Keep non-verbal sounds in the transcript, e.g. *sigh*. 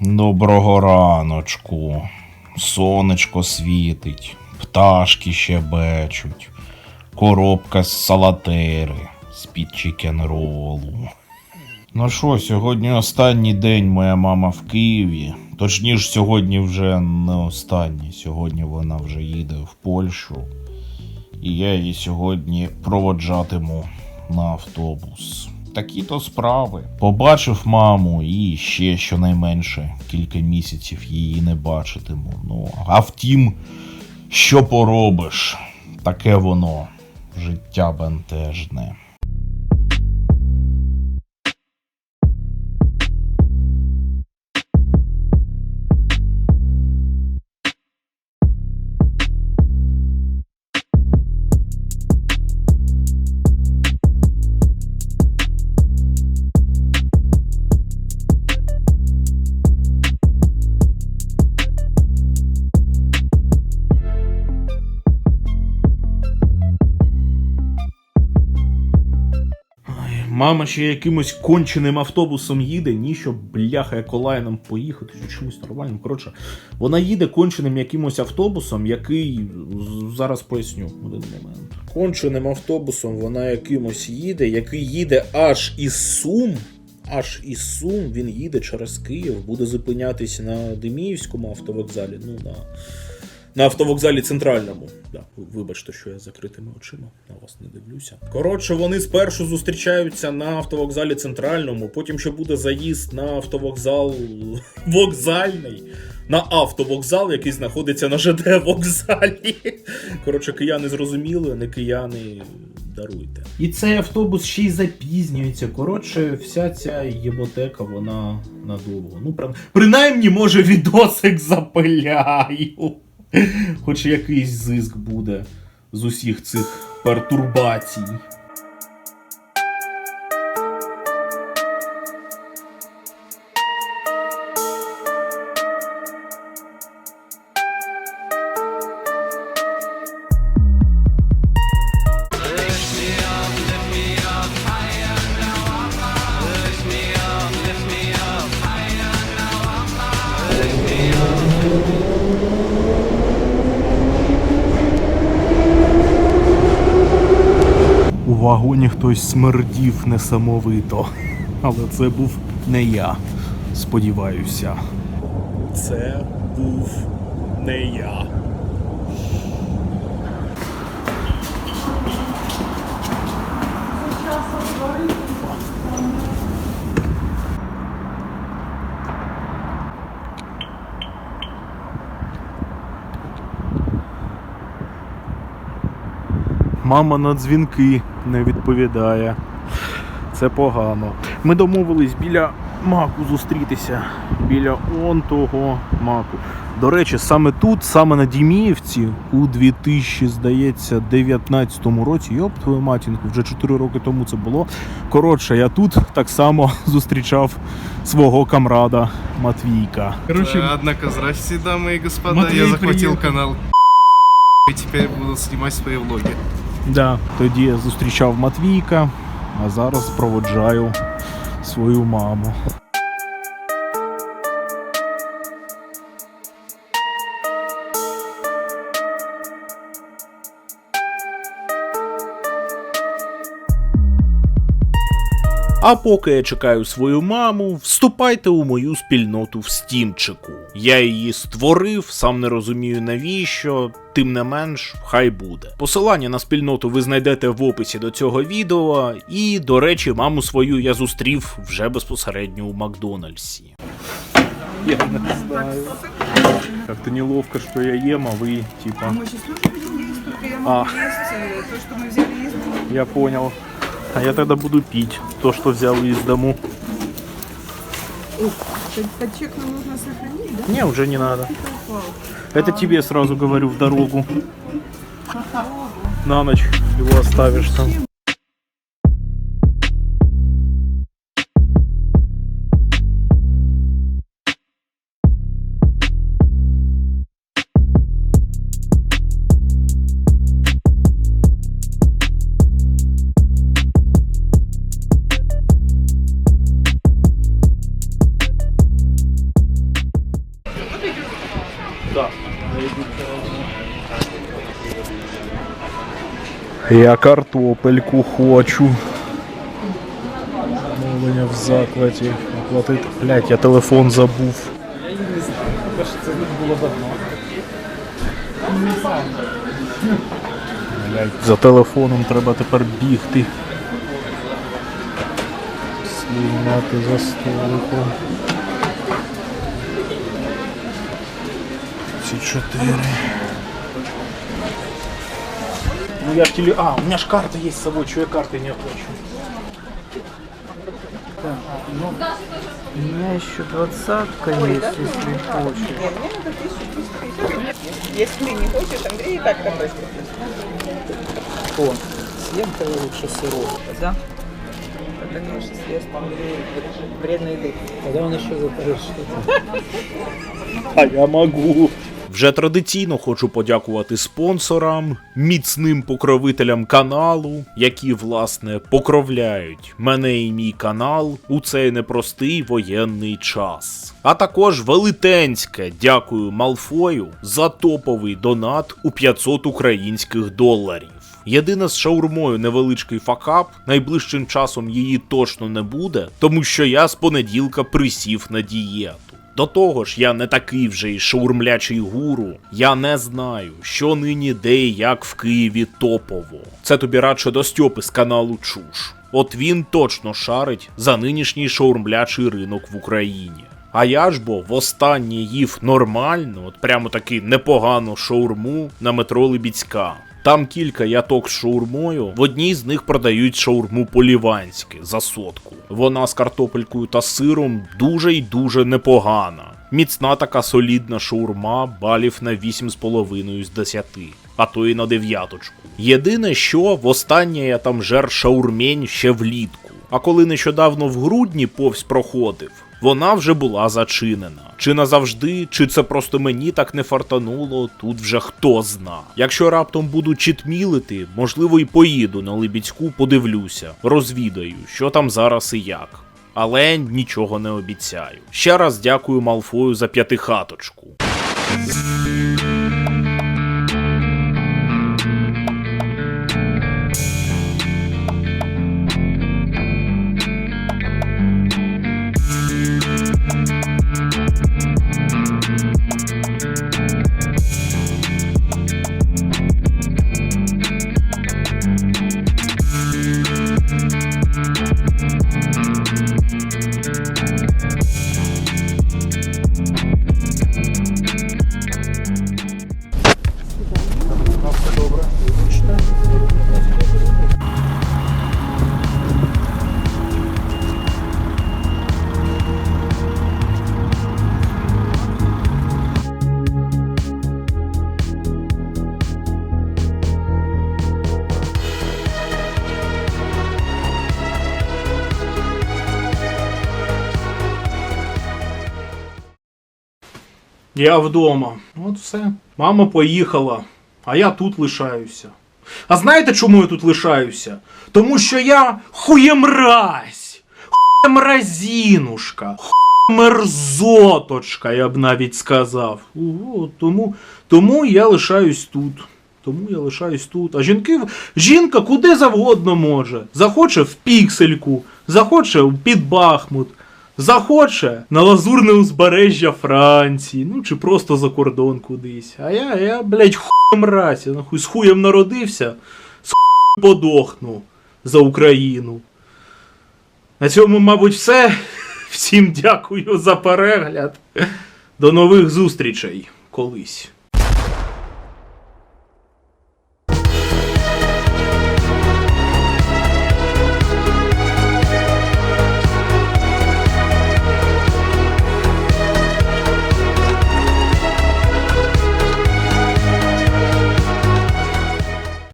Доброго раночку. Сонечко світить, пташки щебечуть, коробка з салатери з-під чікенролу. Ну що, сьогодні останній день моя мама в Києві. Точніше, сьогодні вже не останній. Сьогодні вона вже їде в Польщу. І я її сьогодні проводжатиму на автобус. Такі то справи. Побачив маму і ще щонайменше кілька місяців її не бачитиму. Ну, а втім, що поробиш? Таке воно життя бентежне. Мама ще якимось конченим автобусом їде, ні, щоб бляха еколайном поїхати, чи чимось нормальним. Коротше, вона їде конченим якимось автобусом, який зараз поясню один момент. Конченим автобусом вона якимось їде, який їде аж із Сум. Аж із Сум він їде через Київ, буде зупинятися на Деміївському автовокзалі. Ну, на, на автовокзалі центральному. Да, вибачте, що я закритими очима на вас не дивлюся. Коротше, вони спершу зустрічаються на автовокзалі центральному, потім ще буде заїзд на автовокзал вокзальний, на автовокзал, який знаходиться на ЖД вокзалі. Коротше, кияни зрозуміли, не кияни. Даруйте. І цей автобус ще й запізнюється. Коротше, вся ця єботека, вона надовго. Ну, прям, принаймні, може, відосик запиляю. Хоч якийсь зиск буде з усіх цих пертурбацій. Вагоні хтось смердів несамовито. Але це був не я. Сподіваюся. Це був не я. Мама на дзвінки не відповідає. Це погано. Ми домовились біля маку зустрітися. Біля он того маку. До речі, саме тут, саме на Діміївці, у 2000, здається, 19 році, йоп твою матінку, вже 4 роки тому це було. Коротше, я тут так само *laughs* зустрічав свого камрада Матвійка. Э, Однако, здрасте, дамы и господа, Матвей я захватил приехал. канал и теперь буду снимать свои влоги. Да, тоді я зустрічав Матвійка, а зараз проводжаю свою маму. А поки я чекаю свою маму, вступайте у мою спільноту в стімчику. Я її створив, сам не розумію навіщо, тим не менш, хай буде. Посилання на спільноту ви знайдете в описі до цього відео, і, до речі, маму свою я зустрів вже безпосередньо у Макдональдсі. Я не знаю. Как-то неловко, что я ем, а вы типа. Мы сейчас тоже будем есть, только я А. могу есть э, то, что мы взяли из дома. Я понял. А я тогда буду пить то, что взял из дому. Под, под чек нам нужно сохранить, да? Не, уже не надо. Это тебе сразу говорю в дорогу. На ночь его оставишь там. Я картопельку хочу. Мовлення в закладі. Оплатити. Блять, я телефон забув. Я не Блять, за телефоном треба тепер бігти. Слідувати за столиком. Ці чотири. Ну я в теле... А, у меня ж карта есть с собой, что я картой не оплачу? У меня еще двадцатка есть, если хочешь. Если не хочешь, Андрей и так такой. О, съем тогда лучше сырок. Да. Конечно, съест Андрей вредно еды. Тогда он еще запарит что-то. *laughs* А я могу. Вже традиційно хочу подякувати спонсорам, міцним покровителям каналу, які власне покровляють мене і мій канал у цей непростий воєнний час. А також велетенське дякую Малфою за топовий донат у 500 українських доларів. Єдине з шаурмою невеличкий факап, найближчим часом її точно не буде, тому що я з понеділка присів на дієту. До того ж, я не такий вже й шаурмлячий гуру. Я не знаю, що нині де і як в Києві топово. Це тобі радше до Стьопи з каналу Чуш. От він точно шарить за нинішній шаурмлячий ринок в Україні. А я ж бо востаннє їв нормально, от прямо таки непогану шаурму на метро Либіцька. Там кілька яток з шаурмою. В одній з них продають шаурму по-ліванськи за сотку. Вона з картопелькою та сиром дуже й дуже непогана. Міцна така солідна шаурма балів на 8,5 з 10, а то і на дев'яточку. Єдине, що востаннє я там жер шаурмень ще влітку. А коли нещодавно в грудні повз проходив, вона вже була зачинена. Чи назавжди, чи це просто мені так не фартануло, тут вже хто зна. Якщо раптом буду читмілити, можливо, і поїду на Либіцьку, подивлюся, розвідаю, що там зараз і як. Але нічого не обіцяю. Ще раз дякую Малфою за п'ятихаточку. Я вдома. От все. Мама поїхала, а я тут лишаюся. А знаєте, чому я тут лишаюся? Тому що я хуємразь, хуємразінушка, мерзоточка, я б навіть сказав. Ого, тому, тому я лишаюсь тут. Тому я лишаюсь тут. А жінки, жінка куди завгодно може. Захоче в піксельку, захоче під Бахмут, захоче на лазурне узбережжя Франції, ну чи просто за кордон кудись. А я, я, блядь, хуєм мразь, нахуй з хуєм народився, з хуєм подохну за Україну. На цьому, мабуть, все. Всім дякую за перегляд. До нових зустрічей колись.